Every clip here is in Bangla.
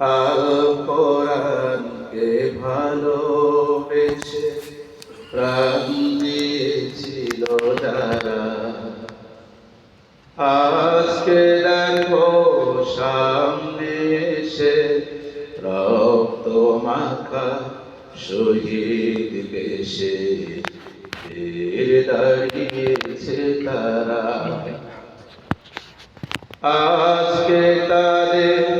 আল কোরআনকে ভালোবেসে প্রাণ দিয়েছিল যারা আজকে দেখো সামনে এসে রক্ত মাখা শহীদ বেশে। দাঁড়িয়েছে তারা। আজকে তাদের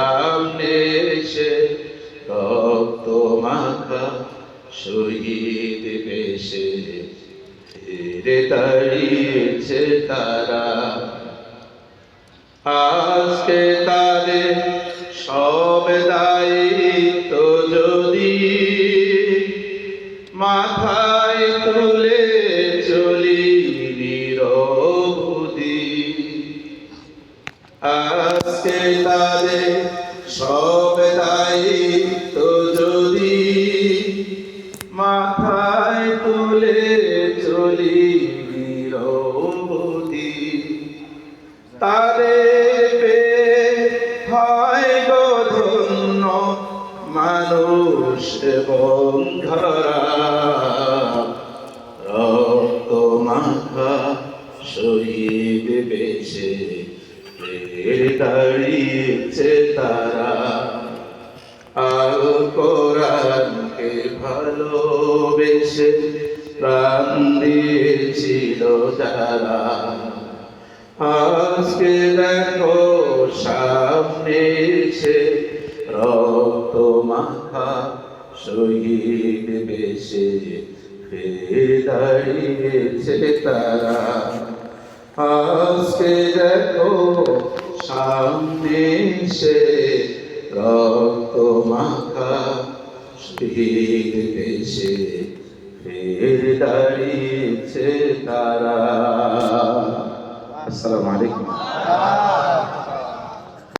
মাখা শহীদ বেশে ফিরে দাঁড়িয়েছে তারা। আজকে তাদের সব দায়িত্ব যদি মাথায় তুলে চলি নিরবধি। আজকে তাদের সব তাদের পেয়ে হয় গো ধন্য মানুষ এবং ধরা। রক্ত মাখা শহীদ বেশে দাঁড়িয়েছে তারা। আল কোরআনকে ভালোবেসে প্রাণ দিয়েছিল যারা আজকে দেখো সামনে এসে রক্ত মাখা শহীদ বেশে ফের দাঁড়িয়েছে তারা। আজকে দেখো সামনে এসে রক্ত মাখা শহীদ বেশে ফের দাঁড়িয়েছে তারা। আসসালামু আলাইকুম।